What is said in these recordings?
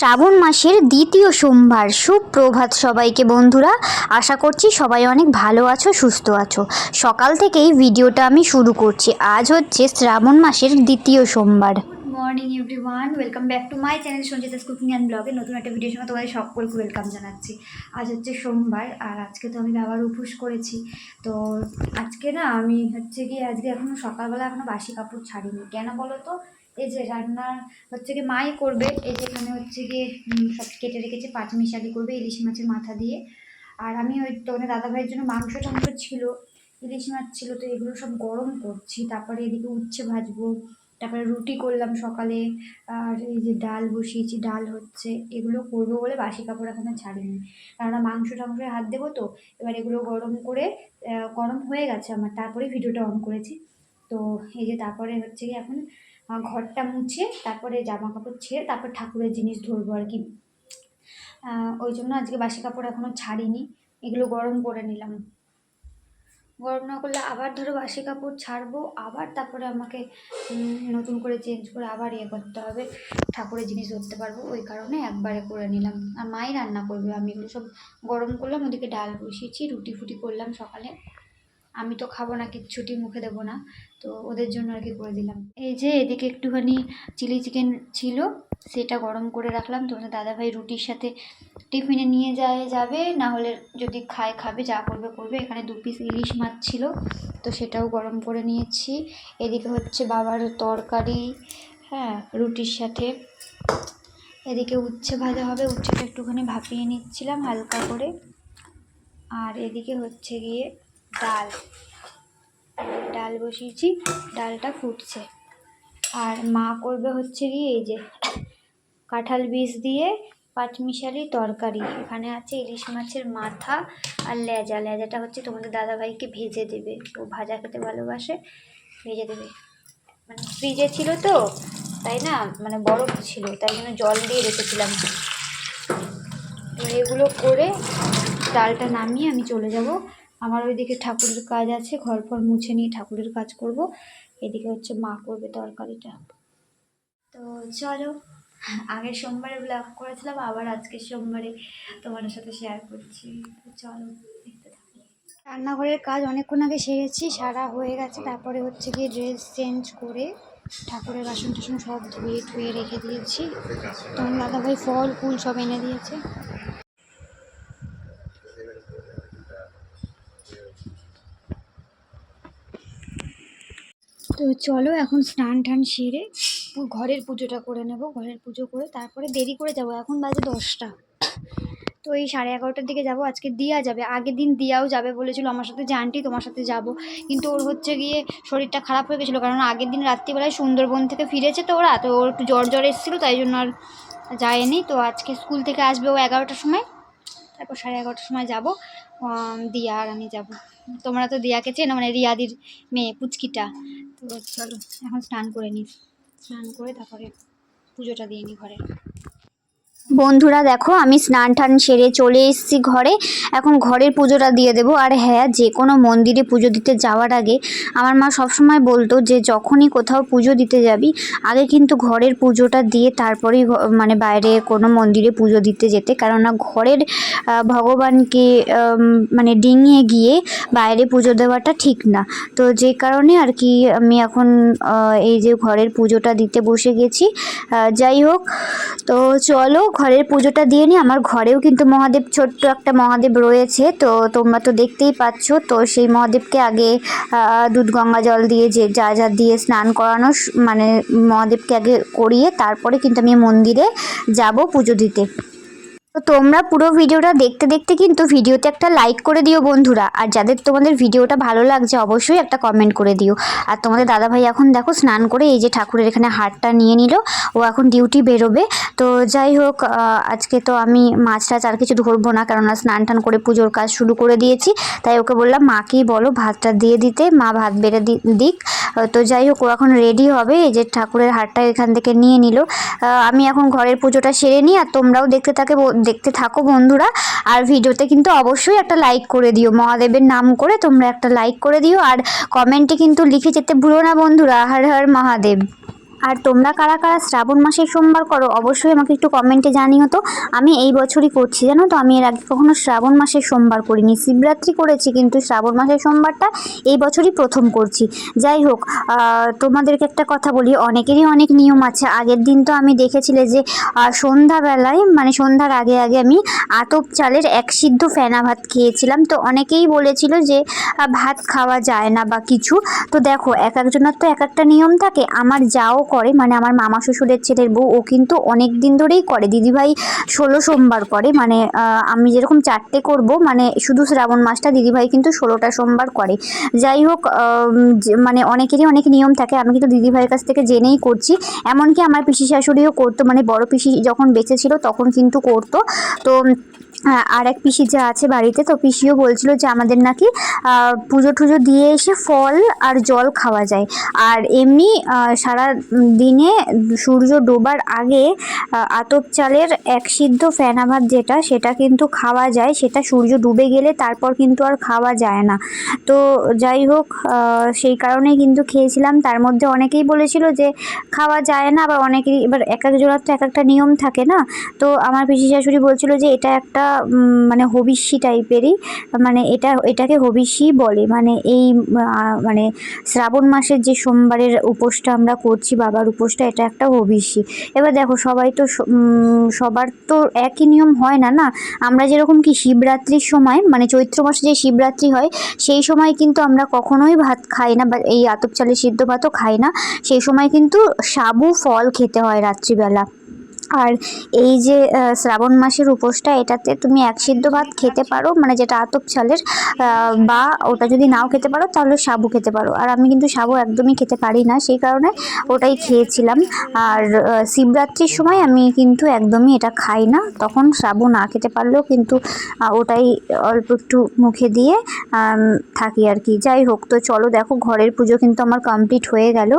শ্রাবণ মাসের দ্বিতীয় সোমবার। সুপ্রভাত সবাইকে বন্ধুরা, আশা করছি সবাই অনেক ভালো আছো, সুস্থ আছো। সকাল থেকেই ভিডিওটা আমি শুরু করছি। আজ হচ্ছে শ্রাবণ মাসের দ্বিতীয় সোমবার। Morning everyone welcome back to my channel Sanjita's cooking and ব্লগে নতুন একটা ভিডিওর সঙ্গে তোমাদের সকলকে ওয়েলকাম জানাচ্ছি। আজ হচ্ছে সোমবার, আর আজকে তো আমি বাবার উপোস করেছি। তো আজকে না আমি হচ্ছে কি আজকে এখনও সকালবেলা এখনও বাসি কাপড় ছাড়িনি। কেন বলো তো? এই যে রান্না হচ্ছে কি মাই করবে, এই যে এখানে হচ্ছে গিয়ে সব কেটে রেখেছে পাঁচমিশালি করবে ইলিশ মাছের মাথা দিয়ে। আর আমি ওই তোনে দাদা ভাইয়ের জন্য মাংস টাংস ছিল, ইলিশ মাছ ছিল, তো এগুলো সব গরম করছি, তারপরে এদিকে উচ্ছে ভাজবো, তারপরে রুটি করলাম সকালে, আর এই যে ডাল বসিয়েছি, ডাল হচ্ছে, এগুলো করব বলে বাসি কাপড় এখনও ছাড়িনি। কেননা মাংস টাংসে হাত দেবো তো, এবার এগুলো গরম করে গরম হয়ে গেছে আমার, তারপরে ভিডিওটা অন করেছি। তো এই যে তারপরে হচ্ছে কি এখন ঘরটা মুছে তারপরে জামা কাপড় ছেড়ে তারপর ঠাকুরের জিনিস ধরবো আর কি। ওই জন্য আজকে বাসি কাপড় এখনও ছাড়িনি, এগুলো গরম করে নিলাম। গরম না করলে আবার ধরো বাসি কাপড় ছাড়বো, আবার তারপরে আমাকে নতুন করে চেঞ্জ করে আবার ইয়ে করতে হবে, ঠাকুরের জিনিস ধরতে পারব, ওই কারণে একবারে করে নিলাম। আর মাই রান্না করবে, আমি এগুলো সব গরম করলাম, ওদিকে ডাল বসিয়েছি, রুটি ফুটি করলাম সকালে। আমি তো খাব না কিচ্ছুটি মুখে দেবো না। তো ওদের জন্য আর কি করে দিলাম। এই যে এদিকে একটুখানি চিলি চিকেন ছিল, সেটা গরম করে রাখলাম। তোমাদের দাদাভাই রুটির সাথে টিফিনে নিয়ে যায়, যাবে। না হলে যদি খায়, খাবে, যা করবে করবে। এখানে দু পিস ইলিশ মাছ ছিল, তো সেটাও গরম করে নিয়েছি। এদিকে হচ্ছে বাবার তরকারি হ্যাঁ রুটির সাথে। এদিকে উচ্ছে ভাজা হবে, উচ্ছেটা একটুখানি ভাপিয়ে নিচ্ছিলাম হালকা করে। আর এদিকে হচ্ছে গিয়ে ডাল। ডাল বসিয়েছি, ডালটা ফুটছে। আর মা করবে হচ্ছে গিয়ে এই যে কাঁঠাল বীজ দিয়ে পাঁচমিশালি তরকারি। এখানে আছে ইলিশ মাছের মাথা আর লেজা। লেজাটা হচ্ছে তোমাদের দাদাভাইকে ভেজে দেবে। ও ভাজা খেতে ভালোবাসে, ভেজে দেবে। মানে ফ্রিজে ছিল তো, তাই না? মানে বরফ ছিল, তাই জন্য জল দিয়ে রেখেছিলাম। এগুলো করে ডালটা নামিয়ে আমি চলে যাব। আমার ওইদিকে ঠাকুরের কাজ আছে ঘর ফর মুছে নিয়ে ঠাকুরের কাজ করব। এদিকে হচ্ছে মা করবে তরকারিটা। তো চলো, আগের সোমবারে ব্লগ করেছিলাম, আবার আজকের সোমবারে তোমার সাথে শেয়ার করছি। চলো রান্নাঘরের কাজ অনেকক্ষণ আগে সেরেছি, সারা হয়ে গেছে, তারপরে হচ্ছে গিয়ে ড্রেস চেঞ্জ করে ঠাকুরের বাসন টাসন সব ধুয়ে ধুয়ে রেখে দিয়েছি। তখন দাদাভাই ফল ফুল সব এনে দিয়েছে। তো চলো এখন স্নান টান সেরে ঘরের পুজোটা করে নেব, ঘরের পুজো করে তারপরে দেরি করে যাব। এখন বাজে দশটা। তো এই সাড়ে এগারোটার দিকে যাব। আজকে দিয়া যাবে। আগের দিন দিয়াও যাবে বলেছিল আমার সাথে যে, আন্টি, তোমার সাথে যাব। কিন্তু ওর হচ্ছে গিয়ে শরীরটা খারাপ হয়ে গেছিল। কারণ আগের দিন রাত্রিবেলায় সুন্দরবন থেকে ফিরেছে তো ওরা। তো ওর একটু জ্বর জ্বর এসেছিল, তাই জন্য আর যায়নি। তো আজকে স্কুল থেকে আসবে ও এগারোটার সময়। তারপর সাড়ে এগারোটার সময় যাব। দিয়া আর আমি যাব। তোমরা তো দিয়াকে চেনো মানে রিয়াদির মেয়ে, পুচকিটা। তো চলো, এখন স্নান করে নিই স্নান করে তারপরে পুজোটা দিয়ে নিই ঘরে। বন্ধুরা দেখো, আমি স্নান টান সেরে চলে এসেছি ঘরে। এখন ঘরের পুজোটা দিয়ে দেবো। আর হ্যাঁ যে কোনো মন্দিরে পুজো দিতে যাওয়ার আগে আমার মা সবসময় বলতো যে, যখনই কোথাও পুজো দিতে যাবি, আগে কিন্তু ঘরের পুজোটা দিয়ে তারপরেই মানে বাইরে কোনো মন্দিরে পুজো দিতে যেতে। কেননা ঘরের ভগবানকে মানে ডিঙিয়ে গিয়ে বাইরে পুজো দেওয়াটা ঠিক না। তো যে কারণে আর কি আমি এখন এই যে ঘরের পুজোটা দিতে বসে গেছি। যাই হোক, তো চলো ঘরের পুজোটা দিয়ে নিই আমার ঘরেও কিন্তু মহাদেব, ছোট্ট একটা মহাদেব রয়েছে। তো তোমরা তো দেখতেই পাচ্ছ। তো সেই মহাদেবকে আগে দুধ, গঙ্গা জল দিয়ে যে যা যা দিয়ে স্নান করানো মানে মহাদেবকে আগে করিয়ে তারপরে কিন্তু আমি মন্দিরে যাব পুজো দিতে। তো তোমরা পুরো ভিডিওটা দেখতে দেখতে কিন্তু ভিডিওতে একটা লাইক করে দিও বন্ধুরা। আর যাদের তোমাদের ভিডিওটা ভালো লাগছে, অবশ্যই একটা কমেন্ট করে দিও। আর তোমাদের দাদাভাই এখন দেখো স্নান করে এই যে ঠাকুরের এখানে হারটা নিয়ে নিল, ও এখন ডিউটি বেরোবে। তো যাই হোক আজকে তো আমি মাছ টাছ আর কিছু ধরবো না, কেননা স্নান টান করে পুজোর কাজ শুরু করে দিয়েছি। তাই ওকে বললাম, মাকেই বলো, ভাতটা দিয়ে দিতে, মা ভাত বেড়ে দিক। তো যাই হোক, ও এখন রেডি হবে। এই যে ঠাকুরের হারটা এখান থেকে নিয়ে নিল। আমি এখন ঘরের পুজোটা সেরে নিই, আর তোমরাও দেখতে থাকে দেখতে থাকো বন্ধুরা। আর ভিডিওতে কিন্তু অবশ্যই একটা লাইক করে দিও। মহাদেবের নাম করে তোমরা একটা লাইক করে দিও। আর কমেন্টে কিন্তু লিখে যেতে ভুলো না বন্ধুরা। হর হর মহাদেব। আর তোমরা কারা কারা শ্রাবণ মাসের সোমবার করো, অবশ্যই আমাকে একটু কমেন্টে জানিও তো। আমি এই বছরই করছি, জানো তো? আমি এর আগে কখনো শ্রাবণ মাসের সোমবার করিনি। শিবরাত্রি করেছি, কিন্তু শ্রাবণ মাসের সোমবারটা এই বছরই প্রথম করছি। যাই হোক তোমাদেরকে একটা কথা বলি, অনেকেরই অনেক নিয়ম আছে। আগের দিন তো আমি দেখেছিলে যে সন্ধ্যাবেলায় মানে সন্ধ্যার আগে আগে আমি আতপ চালের এক সিদ্ধ ফেনা ভাত খেয়েছিলাম। তো অনেকেই বলেছিল যে ভাত খাওয়া যায় না বা কিছু। তো দেখো, এক একজনের তো এক একটা নিয়ম থাকে। আমার যাও করে মানে আমার মামা শ্বশুরের ছেলের বউ, ও কিন্তু অনেক দিন ধরেই করে। দিদিভাই ষোলো সোমবার করে মানে আমি যেরকম চারটে করব মানে শুধু শ্রাবণ মাসটা দিদিভাই কিন্তু ষোলোটা সোমবার করে। যাই হোক মানে অনেকেরই অনেক নিয়ম থাকে, আমি কিন্তু দিদিভাইয়ের কাছ থেকে জেনেই করছি। এমনকি আমার পিসি শাশুড়িও করতো মানে বড় পিসি যখন বেঁচে ছিল তখন কিন্তু করতো। তো আর এক পিসি যা আছে বাড়িতে, তো পিসিও বলছিল যে আমাদের নাকি পুজো টুজো দিয়ে এসে ফল আর জল খাওয়া যায়। আর এমনি সারা দিনে সূর্য ডোবার আগে আতপ চালের এক সিদ্ধ ফেনা ভাত যেটা, সেটা কিন্তু খাওয়া যায়, সেটা সূর্য ডুবে গেলে তারপর কিন্তু আর খাওয়া যায় না। তো যাই হোক সেই কারণেই কিন্তু খেয়েছিলাম। তার মধ্যে অনেকেই বলেছিল যে খাওয়া যায় না, আবার অনেকেই, এবার এক এক একজনের তো এক একটা নিয়ম থাকে না। তো আমার পিসি শাশুড়ি বলছিল যে এটা একটা মানে হবিষ্যি টাইপেরই মানে এটা, এটাকে হবিষ্যি বলে। মানে এই মানে শ্রাবণ মাসের যে সোমবারের উপোসটা আমরা করছি, বাবার উপোসটা, এটা একটা হবিষ্যি। এবার দেখো, সবাই তো সবার তো একই নিয়ম হয় না না? আমরা যেরকম কি শিবরাত্রির সময় মানে চৈত্র মাসে যে শিবরাত্রি হয়, সেই সময় কিন্তু আমরা কখনোই ভাত খাই না বা এই আতপ চালের সিদ্ধ ভাতও খাই না। সেই সময় কিন্তু সাবু ফল খেতে হয় রাত্রিবেলা। আর এই যে শ্রাবণ মাসের উপোসটা, এটাতে তুমি এক সিদ্ধ ভাত খেতে পারো মানে যেটা আতপ চালের বা ওটা যদি নাও খেতে পারো, তাহলে সাবু খেতে পারো। আর আমি কিন্তু সাবু একদমই খেতে পারি না, সেই কারণে ওটাই খেয়েছিলাম। আর শিবরাত্রির সময় আমি কিন্তু একদমই এটা খাই না। তখন সাবু না খেতে পারলেও কিন্তু ওটাই অল্প একটু মুখে দিয়ে থাকি আর কি। যাই হোক, তো চলো দেখো, ঘরের পুজো কিন্তু আমার কমপ্লিট হয়ে গেল।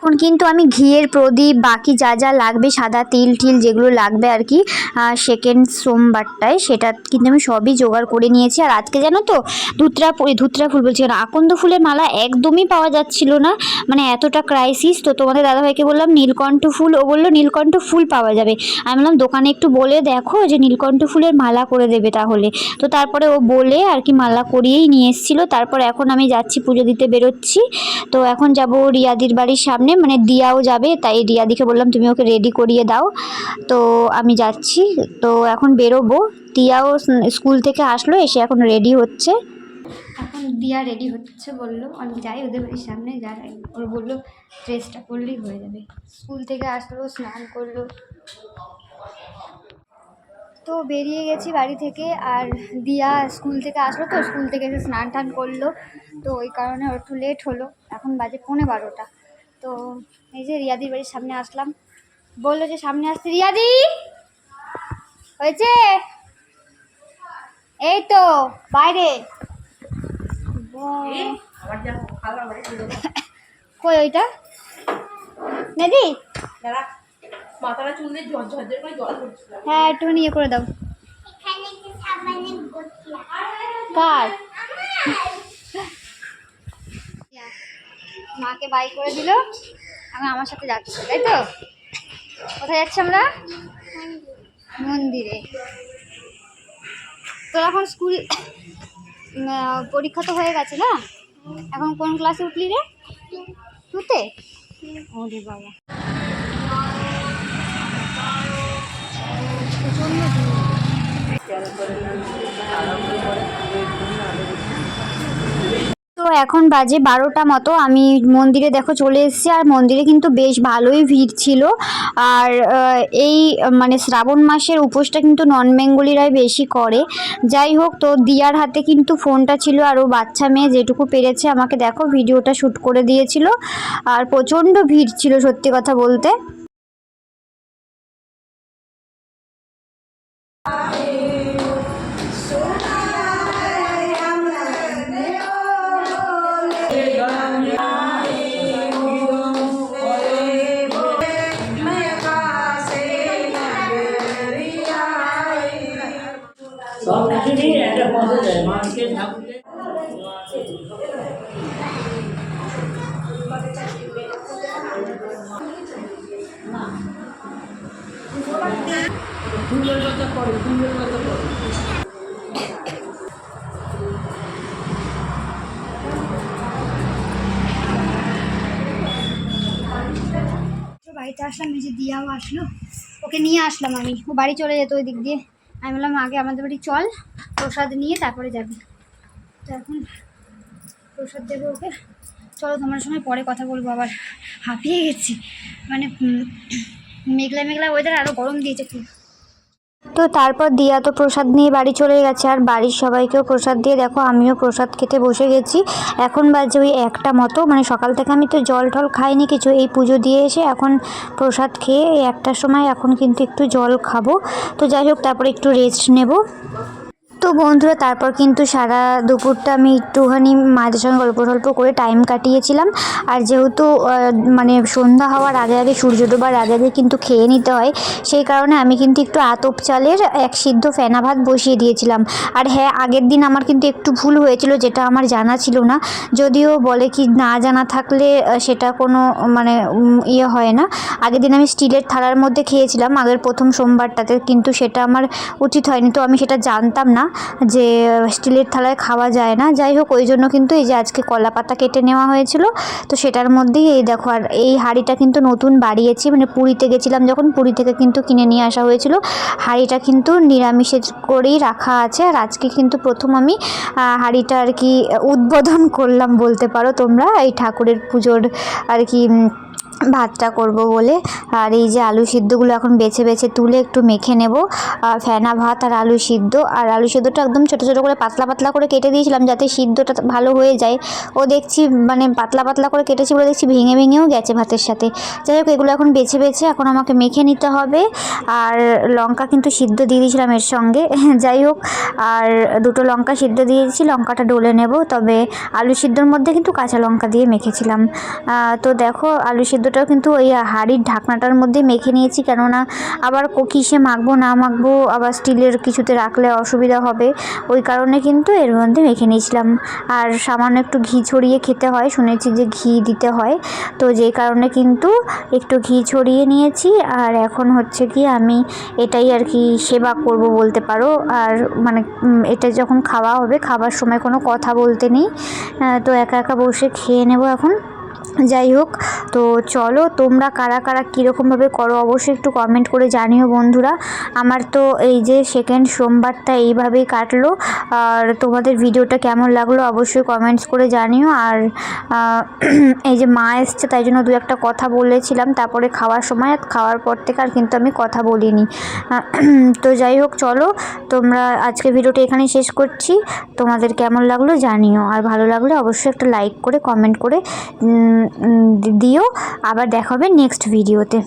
এখন কিন্তু আমি ঘিয়ের প্রদীপ, বাকি যা যা লাগবে, সাদা তিল টিল যেগুলো লাগবে আর কি সেকেন্ড সোমবারটায়, সেটা কিন্তু আমি সবই জোগাড় করে নিয়েছি। আর আজকে জানো তো, ধুতরা ধুতরা ফুল বলছি কেন আকন্দ ফুলের মালা একদমই পাওয়া যাচ্ছিল না। মানে এতটা ক্রাইসিস তো তোমাদের দাদাভাইকে বললাম, নীলকণ্ঠ ফুল, ও বলল, নীলকণ্ঠ ফুল পাওয়া যাবে। আমি বললাম, দোকানে একটু বলে দেখো যে নীলকণ্ঠ ফুলের মালা করে দেবে তাহলে। তো তারপরে ও বলে আর কি মালা করিয়েই নিয়ে এসেছিল। তারপর এখন আমি যাচ্ছি পুজো দিতে বেরোচ্ছি। তো এখন যাব রিয়াদির বাড়ির সামনে। মানে দিয়াও যাবে, তাই রিয়াদিকে বললাম, তুমি ওকে রেডি করিয়ে দাও। তো আমি যাচ্ছি। তো এখন বেরোবো। দিয়াও স্কুল থেকে আসলো, এসে এখন রেডি হচ্ছে। এখন দিয়া রেডি হচ্ছে বলল। আমি যাই ওদের বাড়ির সামনে যাই। ওর বলল ড্রেসটা করলেই হয়ে যাবে। স্কুল থেকে আসলো, স্নান করল। তো বেরিয়ে গেছি বাড়ি থেকে। আর দিয়া স্কুল থেকে আসলো তো, স্কুল থেকে এসে স্নান টান করল। তো ওই কারণে ওর একটু লেট হলো। এখন বাজে পৌনে বারোটা। তো এই যে রিয়াদির বাড়ির সামনে আসলাম। বলল যে সামনে আসতে রিয়াদি! হয়েছে? এই তো বাইরে। কই ওইটা? নেদি হ্যাঁ একটু ইয়ে করে দাও। কার? মাকে বাই করে দিল। এখন আমার সাথে যাচ্ছি, তাই তো? কোথায় যাচ্ছি আমরা? মন্দিরে। তোর এখন স্কুল পরীক্ষা তো হয়ে গেছে না? এখন কোন ক্লাসে উঠলি রে? টুতে? ওরে বাবা। প্রচণ্ড ভিড়। তো এখন বাজে বারোটা মতো। আমি মন্দিরে দেখো চলে এসেছি আর মন্দিরে কিন্তু বেশ ভালোই ভিড় ছিল। আর এই মানে শ্রাবণ মাসের উপোসটা কিন্তু নন বেঙ্গলিরাই বেশি করে। যাই হোক, তো দিয়ার হাতে কিন্তু ফোনটা ছিল আর ও বাচ্চা মেয়ে যেটুকু পেরেছে আমাকে দেখো, ভিডিওটা শ্যুট করে দিয়েছিল। আর প্রচণ্ড ভিড় ছিল সত্যি কথা বলতে। বাড়িতে আসলাম, এই যে দিয়াও আসলো। ওকে নিয়ে আসলাম আমি। ও বাড়ি চলে যেত ওই দিক দিয়ে। আমি বললাম, আগে আমাদের বাড়ি চল, প্রসাদ নিয়ে তারপরে যাবি। তো এখন প্রসাদ দেবো ওকে। চলো, তোমার সময় পরে কথা বলব আবার। হাঁপিয়ে গেছি। মানে মেঘলা মেঘলা ওয়েদার আরও গরম দিয়েছে খুব। তো তারপর দিয়া তো প্রসাদ নিয়ে বাড়ি চলে গেছে, আর বাড়ির সবাইকেও প্রসাদ দিয়ে দেখো আমিও প্রসাদ খেতে বসে গেছি। এখন বাজে ওই একটা মতো মানে সকাল থেকে আমি তো জল টল খাইনি কিছু, এই পুজো দিয়ে এসে এখন প্রসাদ খেয়ে একটার সময় এখন কিন্তু একটু জল খাব। তো যাই হোক, তারপরে একটু রেস্ট নেব। তো বন্ধুরা, তারপর কিন্তু সারা দুপুরটা আমি একটুখানি মায়েদের সঙ্গে গল্প টল্প করে টাইম কাটিয়েছিলাম। আর যেহেতু মানে সন্ধ্যা হওয়ার আগে আগে, সূর্য ডোবার আগে আগে কিন্তু খেয়ে নিতে হয়, সেই কারণে আমি কিন্তু একটু আতপ চালের এক সিদ্ধ ফেনা ভাত বসিয়ে দিয়েছিলাম। আর হ্যাঁ আগের দিন আমার কিন্তু একটু ভুল হয়েছিল, যেটা আমার জানা ছিল না। যদিও বলে কি না জানা থাকলে সেটা কোনো মানে ইয়ে হয় না। আগের দিন আমি স্টিলের থালার মধ্যে খেয়েছিলাম, আগের প্রথম সোমবারটাতে কিন্তু সেটা আমার উচিত হয়নি, তো আমি সেটা জানতাম না। যে স্টিলের থালায় খাওয়া যায় না। যাই হোক, ওই জন্য কিন্তু এই যে আজকে কলা পাতা কেটে নেওয়া হয়েছিল, তো সেটার মধ্যেই এই দেখো, আর এই হাঁড়িটা কিন্তু নতুন বাড়িয়েছি মানে পুরীতে গেছিলাম যখন, পুরী থেকে কিন্তু কিনে নিয়ে আসা হয়েছিল। হাঁড়িটা কিন্তু নিরামিষের করেই রাখা আছে, আর আজকে কিন্তু প্রথম আমি হাঁড়িটা আর কি উদ্বোধন করলাম বলতে পারো তোমরা, এই ঠাকুরের পুজোর আর কি ভাতটা করব বলে। আর এই যে আলু সিদ্ধগুলো এখন বেছে বেছে তুলে একটু মেখে নেব। আর ফেনা ভাত আর আলু সিদ্ধ। আর আলু সিদ্ধটা একদম ছোটো ছোটো করে পাতলা পাতলা করে কেটে দিয়েছিলাম যাতে সিদ্ধটা ভালো হয়ে যায়। ও দেখছি মানে পাতলা পাতলা করে কেটেছি বলে দেখছি ভেঙে ভেঙেও গেছে ভাতের সাথে। যাই হোক, এগুলো এখন বেছে বেছে এখন আমাকে মেখে নিতে হবে। আর লঙ্কা কিন্তু সিদ্ধ দিয়ে দিয়েছিলাম এর সঙ্গে। যাই হোক, আর দুটো লঙ্কা সিদ্ধ দিয়েছি, লঙ্কাটা ডলে নেব। তবে আলু সিদ্ধর মধ্যে কিন্তু কাঁচা লঙ্কা দিয়ে মেখেছিলাম। তো দেখো, আলু সিদ্ধটাও কিন্তু ওই হাঁড়ির ঢাকনাটার মধ্যে মেখে নিয়েছি। কেননা আবার কিসে মাখবো, না মাখবো, আবার স্টিলের কিছুতে রাখলে অসুবিধা হবে। ওই কারণে কিন্তু এর মধ্যে মেখে নিয়েছিলাম। আর সামান্য একটু ঘি ছড়িয়ে খেতে হয়, শুনেছি যে ঘি দিতে হয়। তো যেই কারণে কিন্তু একটু ঘি ছড়িয়ে নিয়েছি। আর এখন হচ্ছে কি, আমি এটাই আর কি সেবা করব বলতে পারো। আর মানে এটা যখন খাওয়া হবে, খাবার সময় কোনো কথা বলতে নেই। তো একা একা বসে খেয়ে নেব এখন। যাই হোক তো চলো তোমরা কারা কারা কীরকমভাবে করো, অবশ্যই একটু কমেন্ট করে জানিও বন্ধুরা। আমার তো এই যে সেকেন্ড সোমবারটা এইভাবেই কাটলো, আর তোমাদের ভিডিওটা কেমন লাগল অবশ্যই কমেন্টস করে জানিও। আর এই যে মা এসছে, তাই জন্য দু একটা কথা বলেছিলাম, তারপরে খাওয়ার সময় খাওয়ার পর থেকে আর কিন্তু আমি কথা বলিনি। তো যাই হোক চলো তোমরা আজকে ভিডিওটা এখানেই শেষ করছি। তোমাদের কেমন লাগল জানিও, আর ভালো লাগলে অবশ্যই একটা লাইক করে কমেন্ট করে দিও। আবার দেখাবে নেক্সট ভিডিওতে